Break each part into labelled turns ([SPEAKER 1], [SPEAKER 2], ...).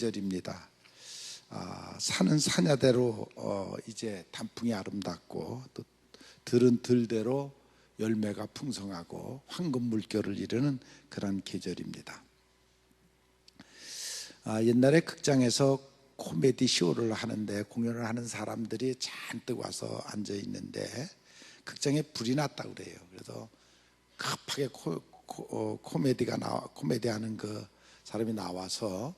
[SPEAKER 1] 절입니다. 아, 산은 사냐대로 어, 이제 단풍이 아름답고 또 들은 들대로 열매가 풍성하고 황금 물결을 이루는 그런 계절입니다. 아, 옛날에 극장에서 코미디 쇼를 하는데 공연을 하는 사람들이 잔뜩 와서 앉아 있는데 극장에 불이 났다 그래요. 그래서 급하게 코, 코, 어, 코미디가 나와 코미디 하는 그 사람이 나와서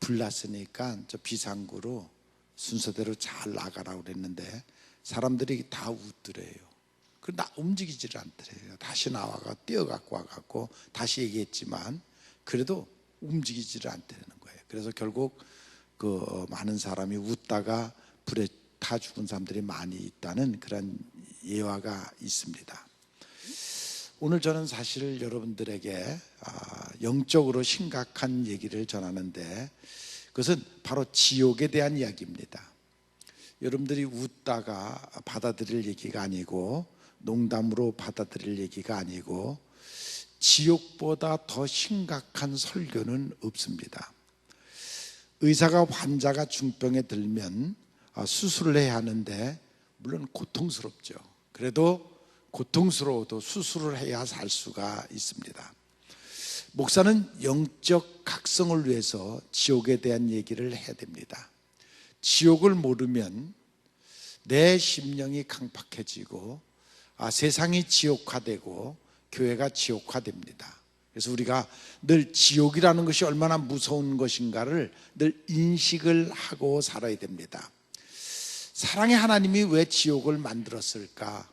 [SPEAKER 1] 불났으니까 저 비상구로 순서대로 잘 나가라고 그랬는데 사람들이 다 웃더래요. 그나 움직이지를 않더래요. 다시 나와가 뛰어갖고 와갖고 다시 얘기했지만 그래도 움직이지를 않다는 거예요. 그래서 결국 그 많은 사람이 웃다가 불에 타 죽은 사람들이 많이 있다는 그런 예화가 있습니다. 오늘 저는 사실 여러분들에게 아, 영적으로 심각한 얘기를 전하는데 그것은 바로 지옥에 대한 이야기입니다. 여러분들이 웃다가 받아들일 얘기가 아니고 농담으로 받아들일 얘기가 아니고 지옥보다 더 심각한 설교는 없습니다. 의사가 환자가 중병에 들면 아, 수술을 해야 하는데 물론 고통스럽죠. 그래도 고통스러워도 수술을 해야 살 수가 있습니다. 목사는 영적 각성을 위해서 지옥에 대한 얘기를 해야 됩니다. 지옥을 모르면 내 심령이 강팍해지고 아, 세상이 지옥화되고 교회가 지옥화됩니다. 그래서 우리가 늘 지옥이라는 것이 얼마나 무서운 것인가를 늘 인식을 하고 살아야 됩니다. 사랑의 하나님이 왜 지옥을 만들었을까?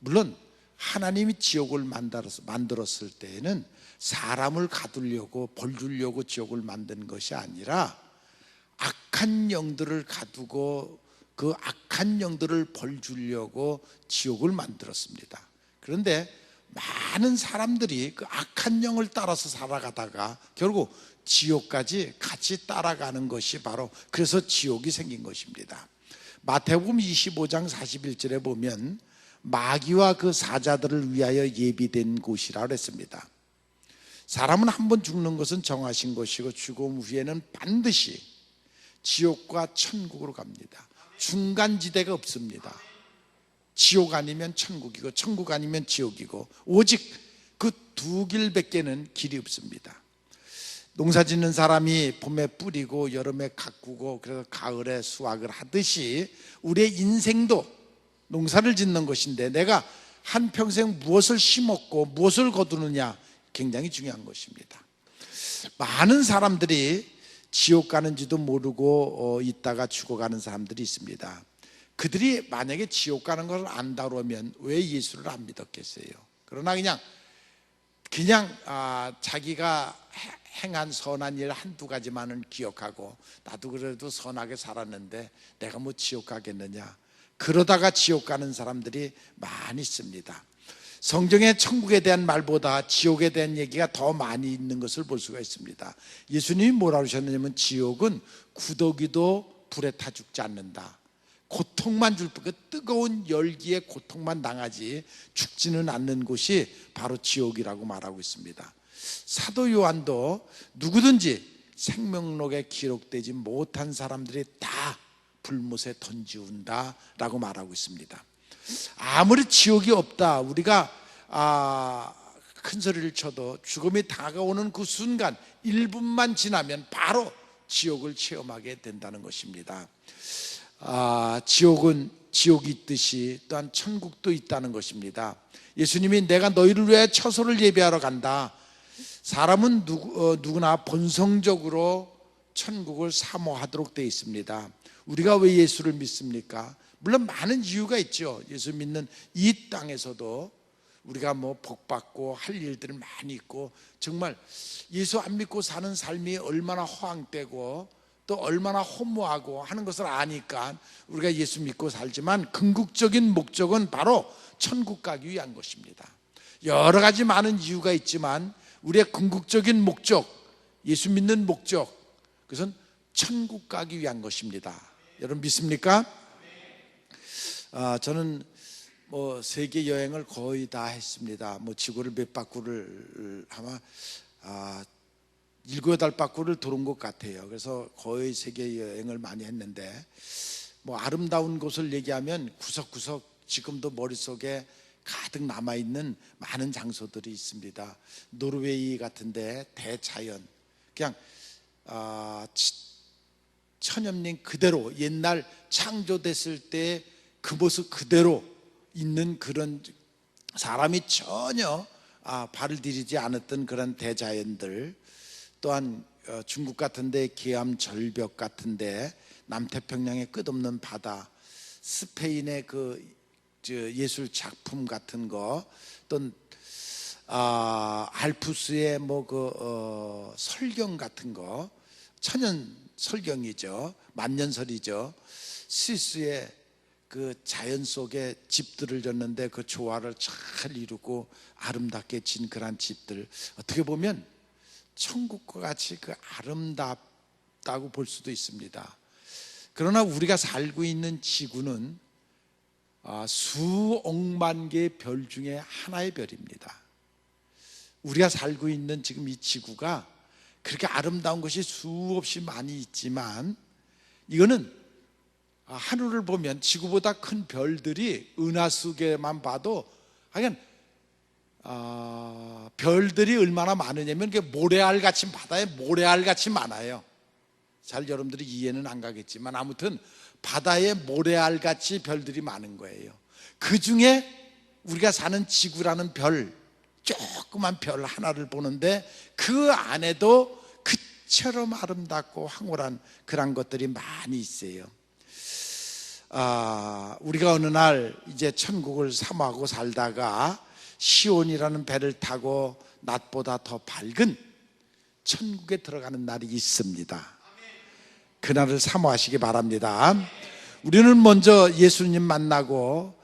[SPEAKER 1] 물론 하나님이 지옥을 만들었을 때에는 사람을 가두려고 벌 주려고 지옥을 만든 것이 아니라 악한 영들을 가두고 그 악한 영들을 벌 주려고 지옥을 만들었습니다. 그런데 많은 사람들이 그 악한 영을 따라서 살아가다가 결국 지옥까지 같이 따라가는 것이 바로 그래서 지옥이 생긴 것입니다. 마태복음 25장 41절에 보면 마귀와 그 사자들을 위하여 예비된 곳이라 그랬습니다. 사람은 한 번 죽는 것은 정하신 것이고 죽음 후에는 반드시 지옥과 천국으로 갑니다. 중간지대가 없습니다. 지옥 아니면 천국이고 천국 아니면 지옥이고 오직 그 두 길밖에는 길이 없습니다. 농사 짓는 사람이 봄에 뿌리고 여름에 가꾸고 그래서 가을에 수확을 하듯이 우리의 인생도 농사를 짓는 것인데 내가 한 평생 무엇을 심었고 무엇을 거두느냐 굉장히 중요한 것입니다. 많은 사람들이 지옥 가는지도 모르고 어, 있다가 죽어가는 사람들이 있습니다. 그들이 만약에 지옥 가는 것을 안다 그러면 왜 예수를 안 믿었겠어요? 그러나 그냥 그냥 아, 자기가 행한 선한 일 한두 가지만은 기억하고 나도 그래도 선하게 살았는데 내가 뭐 지옥 가겠느냐 그러다가 지옥 가는 사람들이 많이 있습니다 성경의 천국에 대한 말보다 지옥에 대한 얘기가 더 많이 있는 것을 볼 수가 있습니다 예수님이 뭐라 그러셨느냐면 지옥은 구더기도 불에 타 죽지 않는다 고통만 줄 뿐, 그 뜨거운 열기에 고통만 당하지 죽지는 않는 곳이 바로 지옥이라고 말하고 있습니다. 사도 요한도 누구든지 생명록에 기록되지 못한 사람들이 다 불못에 던지운다라고 말하고 있습니다. 아무리 지옥이 없다, 우리가 아, 큰 소리를 쳐도 죽음이 다가오는 그 순간 1분만 지나면 바로 지옥을 체험하게 된다는 것입니다. 아, 지옥은 지옥이 있듯이 또한 천국도 있다는 것입니다. 예수님이 내가 너희를 위해 처소를 예비하러 간다. 사람은 누구, 어, 누구나 본성적으로 천국을 사모하도록 되어 있습니다. 우리가 왜 예수를 믿습니까? 물론 많은 이유가 있죠. 예수 믿는 이 땅에서도 우리가 뭐 복받고 할 일들이 많이 있고 정말 예수 안 믿고 사는 삶이 얼마나 허황되고 또 얼마나 허무하고 하는 것을 아니까 우리가 예수 믿고 살지만 궁극적인 목적은 바로 천국 가기 위한 것입니다. 여러 가지 많은 이유가 있지만 우리의 궁극적인 목적, 예수 믿는 목적, 그것은 천국 가기 위한 것입니다. 여러분 믿습니까? 아, 저는 뭐 세계 여행을 거의 다 했습니다. 뭐 지구를 몇 바퀴를 아마 아, 일곱 여덟 바퀴를 도는 것 같아요. 그래서 거의 세계 여행을 많이 했는데 뭐 아름다운 곳을 얘기하면 구석구석 지금도 머릿속에 가득 남아 있는 많은 장소들이 있습니다. 노르웨이 같은데 대자연 그냥 아, 치- 천연님 그대로 옛날 창조됐을 때 그 모습 그대로 있는 그런 사람이 전혀 아, 발을 들이지 않았던 그런 대자연들 또한 어, 중국 같은데 기암 절벽 같은데 남태평양의 끝없는 바다 스페인의 그 저, 예술 작품 같은 거또 아, 알프스의 뭐그 어, 설경 같은 거 천연 설경이죠. 만년설이죠. 스위스의 그 자연 속에 집들을 졌는데 그 조화를 잘 이루고 아름답게 진 그런 집들 어떻게 보면 천국과 같이 그 아름답다고 볼 수도 있습니다. 그러나 우리가 살고 있는 지구는 아, 수억만 개의 별 중에 하나의 별입니다. 우리가 살고 있는 지금 이 지구가 그렇게 아름다운 것이 수없이 많이 있지만 이거는 아, 하늘을 보면 지구보다 큰 별들이 은하수계만 봐도 하여간 아, 별들이 얼마나 많으냐면 모래알 같이 바다에 모래알 같이 많아요. 잘 여러분들이 이해는 안 가겠지만 아무튼 바다에 모래알 같이 별들이 많은 거예요. 그 중에 우리가 사는 지구라는 별, 조그만 별 하나를 보는데 그 안에도 그처럼 아름답고 황홀한 그런 것들이 많이 있어요. 아, 우리가 어느 날 이제 천국을 사모하고 살다가 시온이라는 배를 타고 낮보다 더 밝은 천국에 들어가는 날이 있습니다. 그날을 사모하시기 바랍니다. 우리는 먼저 예수님 만나고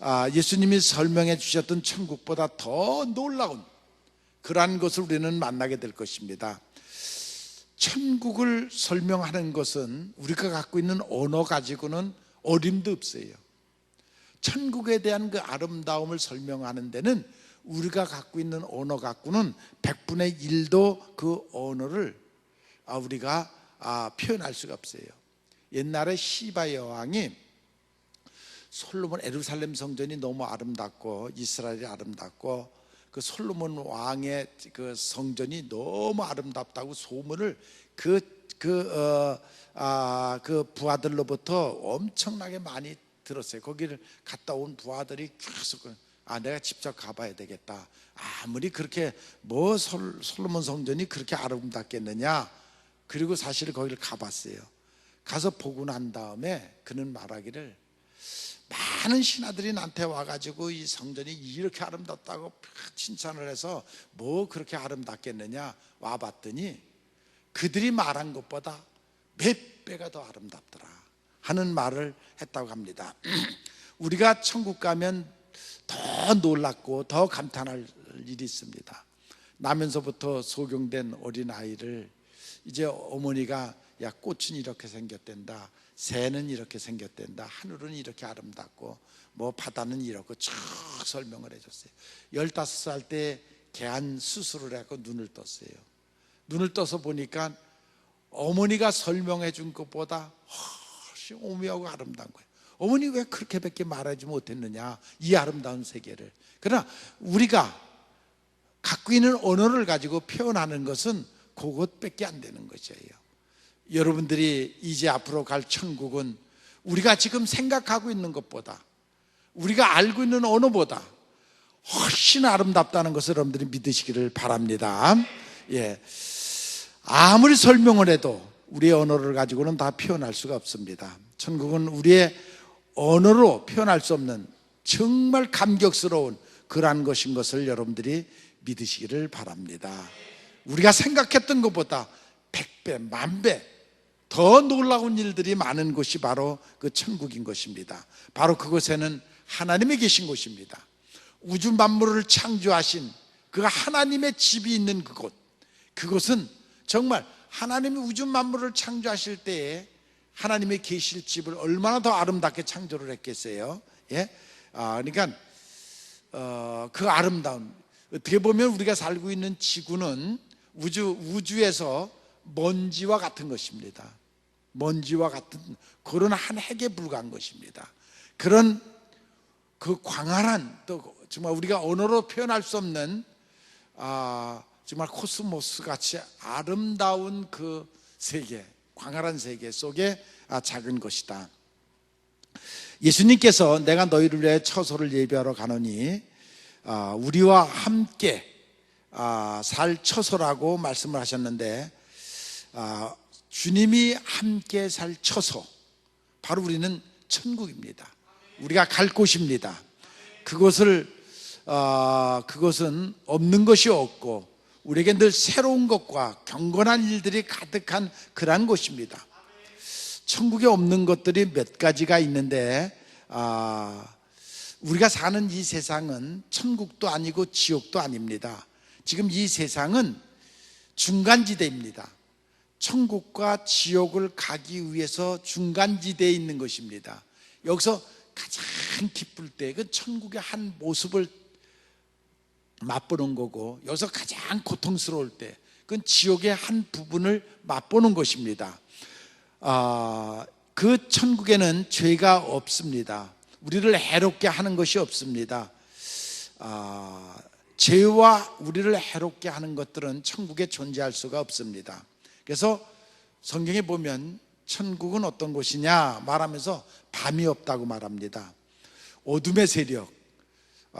[SPEAKER 1] 아, 예수님이 설명해 주셨던 천국보다 더 놀라운 그러한 것을 우리는 만나게 될 것입니다. 천국을 설명하는 것은 우리가 갖고 있는 언어 가지고는 어림도 없어요. 천국에 대한 그 아름다움을 설명하는 데는 우리가 갖고 있는 언어 갖고는 100분의 1도 그 언어를 아, 우리가 아, 표현할 수가 없어요. 옛날에 시바 여왕이 솔로몬 에루살렘 성전이 너무 아름답고 이스라엘이 아름답고 그 솔로몬 왕의 그 성전이 너무 아름답다고 소문을 그 그 어, 아, 그 부하들로부터 엄청나게 많이 들었어요. 거기를 갔다 온 부하들이 계속 아 내가 직접 가봐야 되겠다. 아무리 그렇게 뭐 솔, 솔로몬 성전이 그렇게 아름답겠느냐. 그리고 사실 거기를 가봤어요. 가서 보고 난 다음에 그는 말하기를 많은 신하들이 나한테 와가지고 이 성전이 이렇게 아름답다고 칭찬을 해서 뭐 그렇게 아름답겠느냐 와봤더니 그들이 말한 것보다 몇 배가 더 아름답더라 하는 말을 했다고 합니다. 우리가 천국 가면 더 놀랍고 더 감탄할 일이 있습니다. 나면서부터 소경된 어린 아이를 이제 어머니가 야 꽃은 이렇게 생겼댄다. 새는 이렇게 생겼댄다. 하늘은 이렇게 아름답고 뭐 바다는 이렇고 쭉 설명을 해줬어요. 15살 때 개안 수술을 하고 눈을 떴어요. 눈을 떠서 보니까 어머니가 설명해 준 것보다 훨씬 오묘하고 아름다운 거예요. 어머니 왜 그렇게밖에 말하지 못했느냐? 이 아름다운 세계를. 그러나 우리가 갖고 있는 언어를 가지고 표현하는 것은 그것밖에 안 되는 것이에요. 여러분들이 이제 앞으로 갈 천국은 우리가 지금 생각하고 있는 것보다 우리가 알고 있는 언어보다 훨씬 아름답다는 것을 여러분들이 믿으시기를 바랍니다. 예. 아무리 설명을 해도 우리의 언어를 가지고는 다 표현할 수가 없습니다. 천국은 우리의 언어로 표현할 수 없는 정말 감격스러운 그러한 것인 것을 여러분들이 믿으시기를 바랍니다. 우리가 생각했던 것보다 백배, 만배 더 놀라운 일들이 많은 곳이 바로 그 천국인 것입니다. 바로 그곳에는 하나님이 계신 곳입니다. 우주 만물을 창조하신 그 하나님의 집이 있는 그곳. 그곳은 정말 하나님이 우주 만물을 창조하실 때에 하나님의 계실 집을 얼마나 더 아름답게 창조를 했겠어요. 예? 아, 그러니까 어, 그 아름다운 어떻게 보면 우리가 살고 있는 지구는 우주 우주에서 먼지와 같은 것입니다. 먼지와 같은 그런 한 핵에 불과한 것입니다. 그런 그 광활한 또 정말 우리가 언어로 표현할 수 없는 아 정말 코스모스 같이 아름다운 그 세계, 광활한 세계 속에 아, 작은 것이다. 예수님께서 내가 너희를 위해 처소를 예비하러 가노니 아, 우리와 함께 아, 살 처소라고 말씀을 하셨는데 아, 주님이 함께 살 처소 바로 우리는 천국입니다. 우리가 갈 곳입니다. 그것을 어, 그것은 없는 것이 없고 우리에게 늘 새로운 것과 경건한 일들이 가득한 그러한 곳입니다. 천국에 없는 것들이 몇 가지가 있는데 아, 우리가 사는 이 세상은 천국도 아니고 지옥도 아닙니다. 지금 이 세상은 중간지대입니다. 천국과 지옥을 가기 위해서 중간지대에 있는 것입니다. 여기서 가장 기쁠 때 그 천국의 한 모습을 맛보는 거고 여기서 가장 고통스러울 때 그건 지옥의 한 부분을 맛보는 것입니다. 아, 그 천국에는 죄가 없습니다. 우리를 해롭게 하는 것이 없습니다. 아, 죄와 우리를 해롭게 하는 것들은 천국에 존재할 수가 없습니다. 그래서 성경에 보면 천국은 어떤 곳이냐 말하면서 밤이 없다고 말합니다. 어둠의 세력,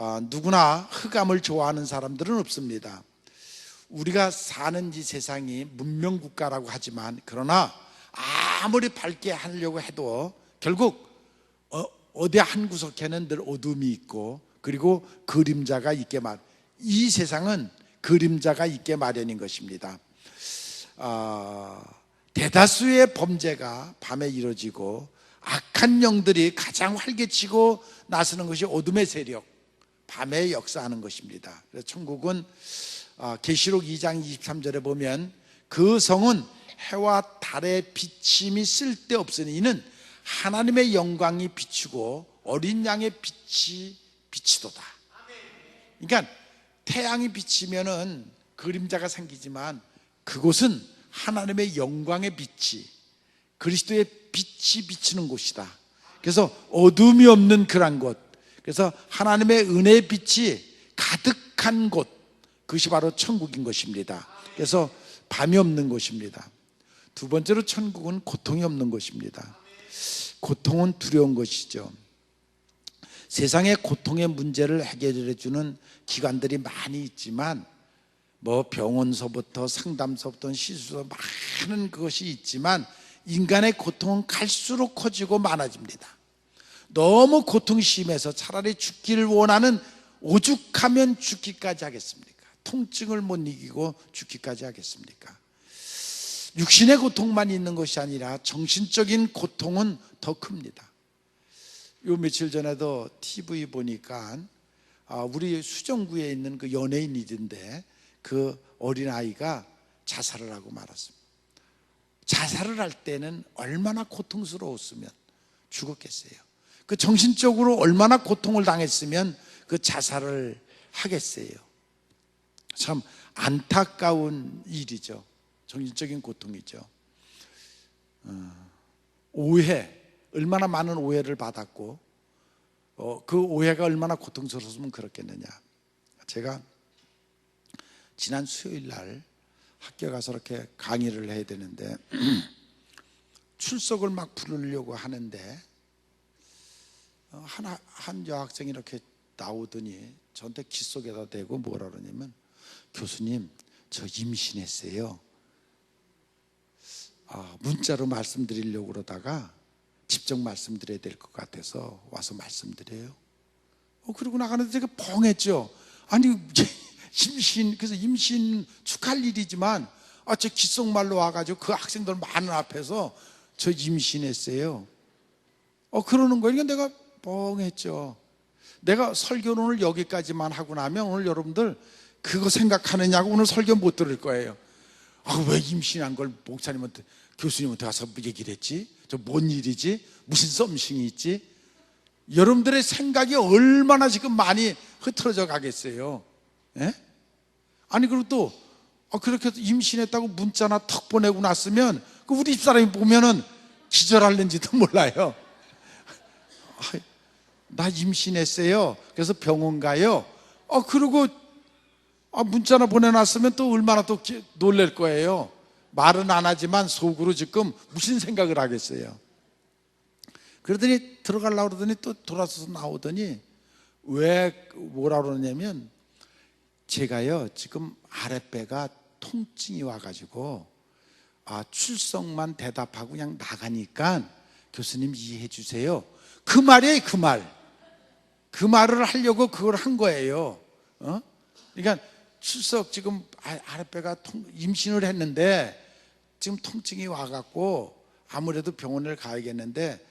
[SPEAKER 1] 아, 누구나 흑암을 좋아하는 사람들은 없습니다. 우리가 사는 이 세상이 문명 국가라고 하지만 그러나 아무리 밝게 하려고 해도 결국 어, 어디 한 구석에는 늘 어둠이 있고 그리고 그림자가 있게 말. 이 세상은 그림자가 있게 마련인 것입니다. 아, 대다수의 범죄가 밤에 이루어지고 악한 영들이 가장 활개치고 나서는 것이 어둠의 세력, 밤에 역사하는 것입니다. 그래서 천국은 아, 계시록 2장 23절에 보면 그 성은 해와 달의 비침이 쓸데없으니 이는 하나님의 영광이 비추고 어린 양의 빛이 비치도다. 그러니까 태양이 비치면은 그림자가 생기지만 그곳은 하나님의 영광의 빛이 그리스도의 빛이 비치는 곳이다. 그래서 어둠이 없는 그런 곳. 그래서 하나님의 은혜의 빛이 가득한 곳. 그것이 바로 천국인 것입니다. 그래서 밤이 없는 곳입니다. 두 번째로 천국은 고통이 없는 것입니다. 고통은 두려운 것이죠. 세상의 고통의 문제를 해결해 주는 기관들이 많이 있지만 뭐 병원서부터 상담소부터 시술소 많은 그것이 있지만 인간의 고통은 갈수록 커지고 많아집니다. 너무 고통이 심해서 차라리 죽기를 원하는 오죽하면 죽기까지 하겠습니까? 통증을 못 이기고 죽기까지 하겠습니까? 육신의 고통만 있는 것이 아니라 정신적인 고통은 더 큽니다. 요 며칠 전에도 TV 보니까 아, 우리 수정구에 있는 그 연예인이던데 그 어린 아이가 자살을 하고 말았습니다. 자살을 할 때는 얼마나 고통스러웠으면 죽었겠어요. 그 정신적으로 얼마나 고통을 당했으면 그 자살을 하겠어요. 참 안타까운 일이죠. 정신적인 고통이죠. 어, 오해, 얼마나 많은 오해를 받았고, 어, 그 오해가 얼마나 고통스러웠으면 그렇겠느냐. 제가 지난 수요일 날 학교 가서 이렇게 강의를 해야 되는데, 출석을 막 부르려고 하는데, 어, 한, 한 여학생이 이렇게 나오더니 저한테 귀 속에다 대고 뭐라 그러냐면, 교수님, 저 임신했어요. 아, 문자로 말씀드리려고 그러다가 직접 말씀드려야 될 것 같아서 와서 말씀드려요. 어, 그러고 나가는데 제가 벙했죠. 아니, 임신, 그래서 임신 축하할 일이지만, 아, 저 귓속말로 와가지고 그 학생들 많은 앞에서 저 임신했어요. 어, 그러는 거예요. 그러니까 내가 뻥했죠. 내가 설교는 오늘 여기까지만 하고 나면 오늘 여러분들 그거 생각하느냐고 오늘 설교 못 들을 거예요. 아, 왜 임신한 걸 목사님한테, 교수님한테 가서 얘기를 했지? 저 뭔 일이지? 무슨 썸씽이 있지? 여러분들의 생각이 얼마나 지금 많이 흐트러져 가겠어요. 예? 아니, 그리고 또 아, 그렇게 임신했다고 문자나 턱 보내고 났으면 그 우리 집사람이 보면은 기절할는지도 몰라요. 아, 나 임신했어요. 그래서 병원 가요. 아, 그리고 아, 문자나 보내놨으면 또 얼마나 또 기- 놀랄 거예요. 말은 안 하지만 속으로 지금 무슨 생각을 하겠어요. 그러더니 들어가려고 그러더니 또 돌아서서 나오더니 왜 뭐라 그러냐면 제가요 지금 아랫배가 통증이 와가지고 아 출석만 대답하고 그냥 나가니까 교수님 이해해 주세요. 그 말이에요 그 말. 그 말을 하려고 그걸 한 거예요. 어? 그러니까 출석 지금 아- 아랫배가 통- 임신을 했는데 지금 통증이 와갖고 아무래도 병원을 가야겠는데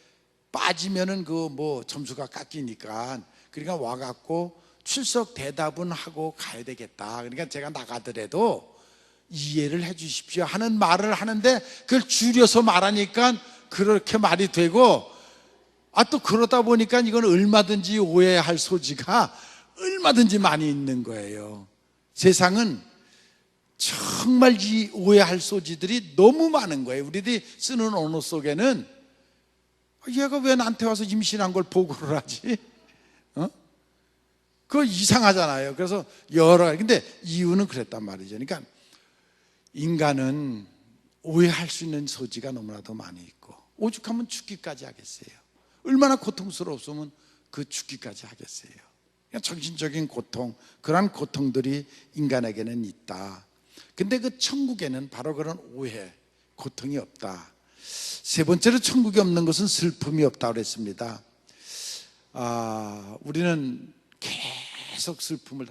[SPEAKER 1] 빠지면은 그 뭐 점수가 깎이니까 그러니까 와갖고 출석 대답은 하고 가야 되겠다. 그러니까 제가 나가더라도 이해를 해 주십시오 하는 말을 하는데 그걸 줄여서 말하니까 그렇게 말이 되고 아 또 그러다 보니까 이건 얼마든지 오해할 소지가 얼마든지 많이 있는 거예요. 세상은 정말 이 오해할 소지들이 너무 많은 거예요. 우리들이 쓰는 언어 속에는 아, 얘가 왜 나한테 와서 임신한 걸 보고를 하지? 어? 그거 이상하잖아요. 그래서 여러 근데 이유는 그랬단 말이죠. 그러니까 인간은 오해할 수 있는 소지가 너무나도 많이 있고 오죽하면 죽기까지 하겠어요. 얼마나 고통스러웠으면 그 죽기까지 하겠어요. 정신적인 고통, 그러한 고통들이 인간에게는 있다. 근데 그 천국에는 바로 그런 오해, 고통이 없다. 세 번째로 천국이 없는 것은 슬픔이 없다고 그랬습니다. 아, 우리는 계속 슬픔을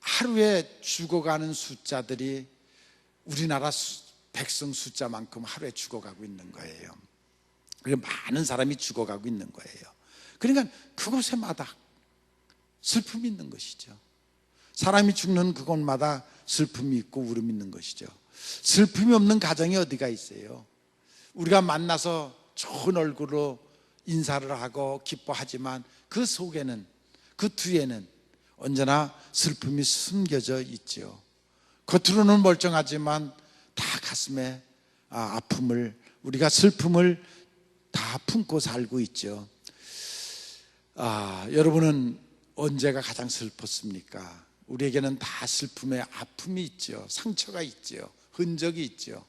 [SPEAKER 1] 하루에 죽어가는 숫자들이 우리나라 수- 백성 숫자만큼 하루에 죽어가고 있는 거예요. 그리고 많은 사람이 죽어가고 있는 거예요. 그러니까 그곳에마다 슬픔이 있는 것이죠. 사람이 죽는 그곳마다 슬픔이 있고 울음이 있는 것이죠. 슬픔이 없는 가정이 어디가 있어요? 우리가 만나서 좋은 얼굴로 인사를 하고 기뻐하지만 그 속에는 그 뒤에는 언제나 슬픔이 숨겨져 있죠. 겉으로는 멀쩡하지만 다 가슴에 아, 아픔을 우리가 슬픔을 다 품고 살고 있죠. 아, 여러분은 언제가 가장 슬펐습니까? 우리에게는 다 슬픔의 아픔이 있죠. 상처가 있죠. 흔적이 있죠.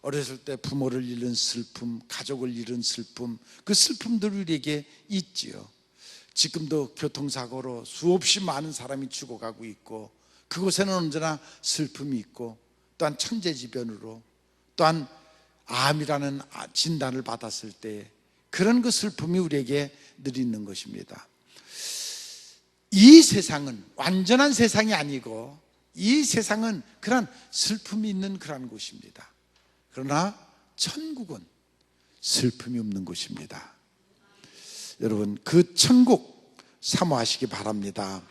[SPEAKER 1] 어렸을 때 부모를 잃은 슬픔, 가족을 잃은 슬픔, 그 슬픔들 우리에게 있지요. 지금도 교통사고로 수없이 많은 사람이 죽어가고 있고 그곳에는 언제나 슬픔이 있고 또한 천재지변으로 또한 암이라는 아- 진단을 받았을 때 그런 그 슬픔이 우리에게 늘 있는 것입니다. 이 세상은 완전한 세상이 아니고 이 세상은 그런 슬픔이 있는 그런 곳입니다. 그러나 천국은 슬픔이 없는 곳입니다. 여러분 그 천국 사모하시기 바랍니다.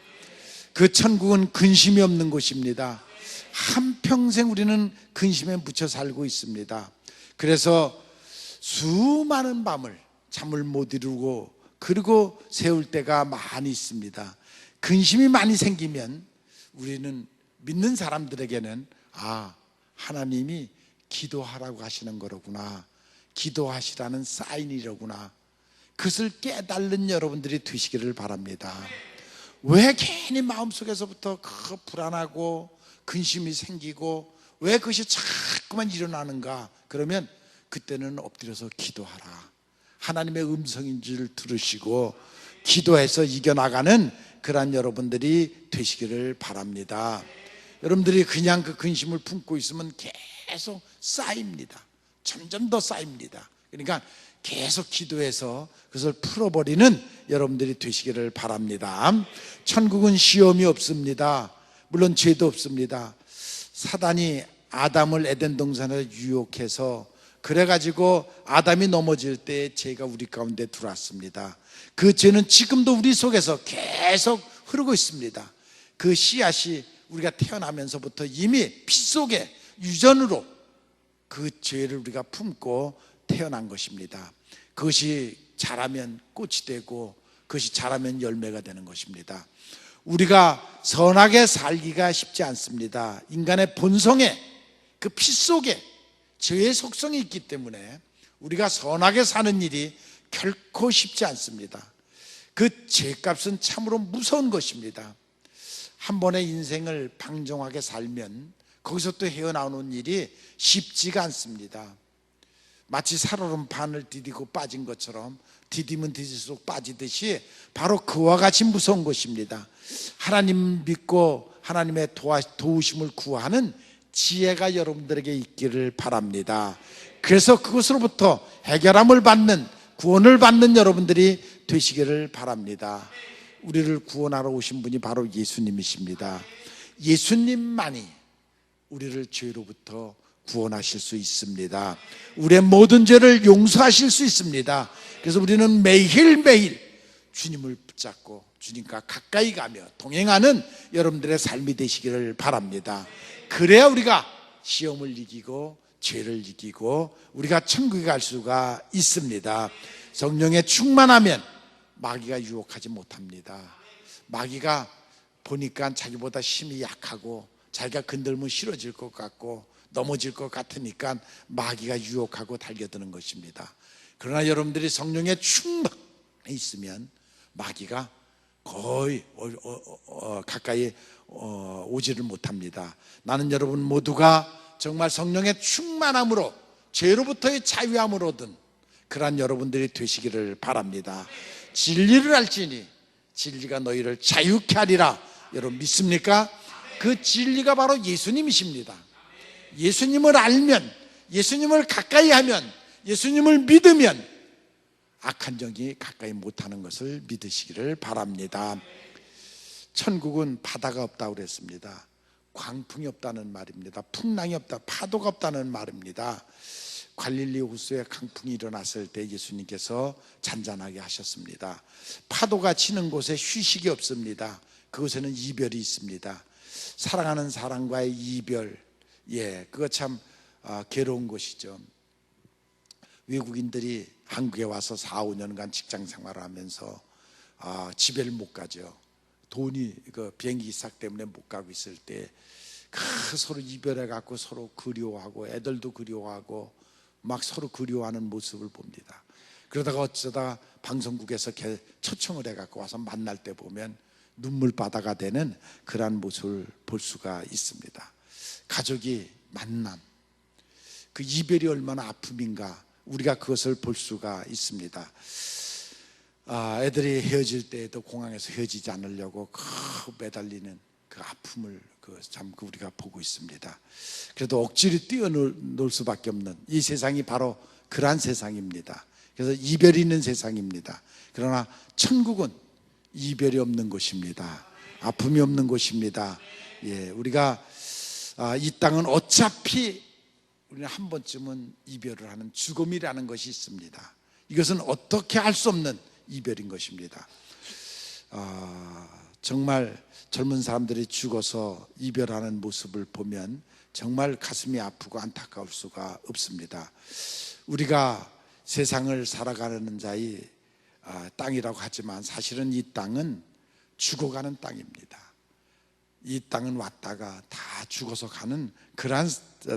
[SPEAKER 1] 그 천국은 근심이 없는 곳입니다. 한평생 우리는 근심에 묻혀 살고 있습니다. 그래서 수많은 밤을 잠을 못 이루고 그리고 세울 때가 많이 있습니다. 근심이 많이 생기면 우리는 믿는 사람들에게는 아, 하나님이 기도하라고 하시는 거로구나. 기도하시라는 사인이로구나. 그것을 깨달는 여러분들이 되시기를 바랍니다. 왜 괜히 마음속에서부터 그 불안하고 근심이 생기고 왜 그것이 자꾸만 일어나는가? 그러면 그때는 엎드려서 기도하라. 하나님의 음성인지를 들으시고 기도해서 이겨나가는 그러한 여러분들이 되시기를 바랍니다. 여러분들이 그냥 그 근심을 품고 있으면 계속 쌓입니다. 점점 더 쌓입니다. 그러니까 계속 기도해서 그것을 풀어버리는 여러분들이 되시기를 바랍니다. 천국은 시험이 없습니다. 물론 죄도 없습니다. 사단이 아담을 에덴 동산에 유혹해서 그래가지고 아담이 넘어질 때 죄가 우리 가운데 들어왔습니다. 그 죄는 지금도 우리 속에서 계속 흐르고 있습니다. 그 씨앗이 우리가 태어나면서부터 이미 피 속에 유전으로 그 죄를 우리가 품고 태어난 것입니다. 그것이 자라면 꽃이 되고 그것이 자라면 열매가 되는 것입니다. 우리가 선하게 살기가 쉽지 않습니다. 인간의 본성에 그 피 속에 죄의 속성이 있기 때문에 우리가 선하게 사는 일이 결코 쉽지 않습니다. 그 죄값은 참으로 무서운 것입니다. 한 번의 인생을 방종하게 살면 거기서 또 헤어나오는 일이 쉽지가 않습니다. 마치 살얼음 반을 디디고 빠진 것처럼 디디면 디딜수록 빠지듯이 바로 그와 같이 무서운 것입니다. 하나님 믿고 하나님의 도와, 도우심을 구하는 지혜가 여러분들에게 있기를 바랍니다. 그래서 그것으로부터 해결함을 받는 구원을 받는 여러분들이 되시기를 바랍니다. 우리를 구원하러 오신 분이 바로 예수님이십니다. 예수님만이 우리를 죄로부터 구원하실 수 있습니다. 우리의 모든 죄를 용서하실 수 있습니다. 그래서 우리는 매일매일 주님을 붙잡고 주님과 가까이 가며 동행하는 여러분들의 삶이 되시기를 바랍니다. 그래야 우리가 시험을 이기고 죄를 이기고 우리가 천국에 갈 수가 있습니다. 성령에 충만하면 마귀가 유혹하지 못합니다. 마귀가 보니까 자기보다 힘이 약하고 자기가 건들면 싫어질 것 같고 넘어질 것 같으니까 마귀가 유혹하고 달려드는 것입니다. 그러나 여러분들이 성령에 충만해 있으면 마귀가 거의 어, 어, 어, 가까이 어, 오지를 못합니다. 나는 여러분 모두가 정말 성령의 충만함으로 죄로부터의 자유함을 얻은 그러한 여러분들이 되시기를 바랍니다. 진리를 알지니 진리가 너희를 자유케 하리라. 여러분 믿습니까? 그 진리가 바로 예수님이십니다. 예수님을 알면, 예수님을 가까이 하면, 예수님을 믿으면 악한 정이 가까이 못하는 것을 믿으시기를 바랍니다. 천국은 바다가 없다고 그랬습니다. 광풍이 없다는 말입니다. 풍랑이 없다, 파도가 없다는 말입니다. 갈릴리 호수에 강풍이 일어났을 때 예수님께서 잔잔하게 하셨습니다. 파도가 치는 곳에 휴식이 없습니다. 그곳에는 이별이 있습니다. 사랑하는 사람과의 이별, 예, 그거 참 아, 괴로운 것이죠. 외국인들이 한국에 와서 4, 5년간 직장 생활을 하면서 아, 집에를 못 가죠. 돈이 그 비행기 이삭 때문에 못 가고 있을 때 그 서로 이별해 갖고 서로 그리워하고 애들도 그리워하고 막 서로 그리워하는 모습을 봅니다. 그러다가 어쩌다 방송국에서 개- 초청을 해 갖고 와서 만날 때 보면 눈물 바다가 되는 그러한 모습을 볼 수가 있습니다. 가족이 만남, 그 이별이 얼마나 아픔인가 우리가 그것을 볼 수가 있습니다. 아, 애들이 헤어질 때에도 공항에서 헤어지지 않으려고 그 매달리는 그 아픔을 그참 그 우리가 보고 있습니다. 그래도 억지로 뛰어놀 수밖에 없는 이 세상이 바로 그러한 세상입니다. 그래서 이별이 있는 세상입니다. 그러나 천국은 이별이 없는 곳입니다. 아픔이 없는 곳입니다. 예, 우리가 아, 이 땅은 어차피 우리는 한 번쯤은 이별을 하는 죽음이라는 것이 있습니다. 이것은 어떻게 할 수 없는 이별인 것입니다. 아, 정말 젊은 사람들이 죽어서 이별하는 모습을 보면 정말 가슴이 아프고 안타까울 수가 없습니다. 우리가 세상을 살아가는 자의 아, 땅이라고 하지만 사실은 이 땅은 죽어가는 땅입니다. 이 땅은 왔다가 다 죽어서 가는 그러한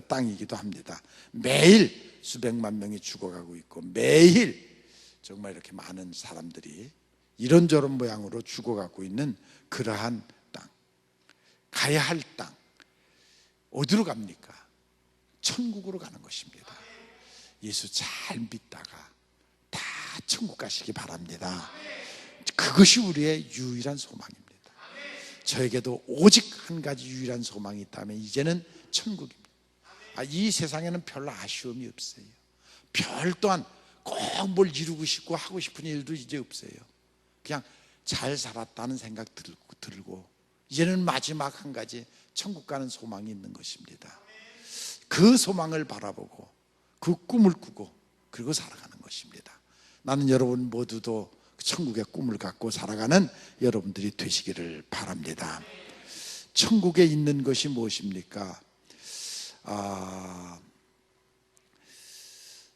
[SPEAKER 1] 땅이기도 합니다. 매일 수백만 명이 죽어가고 있고 매일 정말 이렇게 많은 사람들이 이런저런 모양으로 죽어가고 있는 그러한 땅. 가야 할 땅. 어디로 갑니까? 천국으로 가는 것입니다. 예수 잘 믿다가 다 천국 가시기 바랍니다. 그것이 우리의 유일한 소망입니다. 저에게도 오직 한 가지 유일한 소망이 있다면 이제는 천국입니다. 아, 이 세상에는 별로 아쉬움이 없어요. 별 또한 꼭 뭘 이루고 싶고 하고 싶은 일도 이제 없어요. 그냥 잘 살았다는 생각 들고, 들고 이제는 마지막 한 가지 천국 가는 소망이 있는 것입니다. 그 소망을 바라보고 그 꿈을 꾸고 그리고 살아가는 것입니다. 나는 여러분 모두도 천국의 꿈을 갖고 살아가는 여러분들이 되시기를 바랍니다. 천국에 있는 것이 무엇입니까? 아,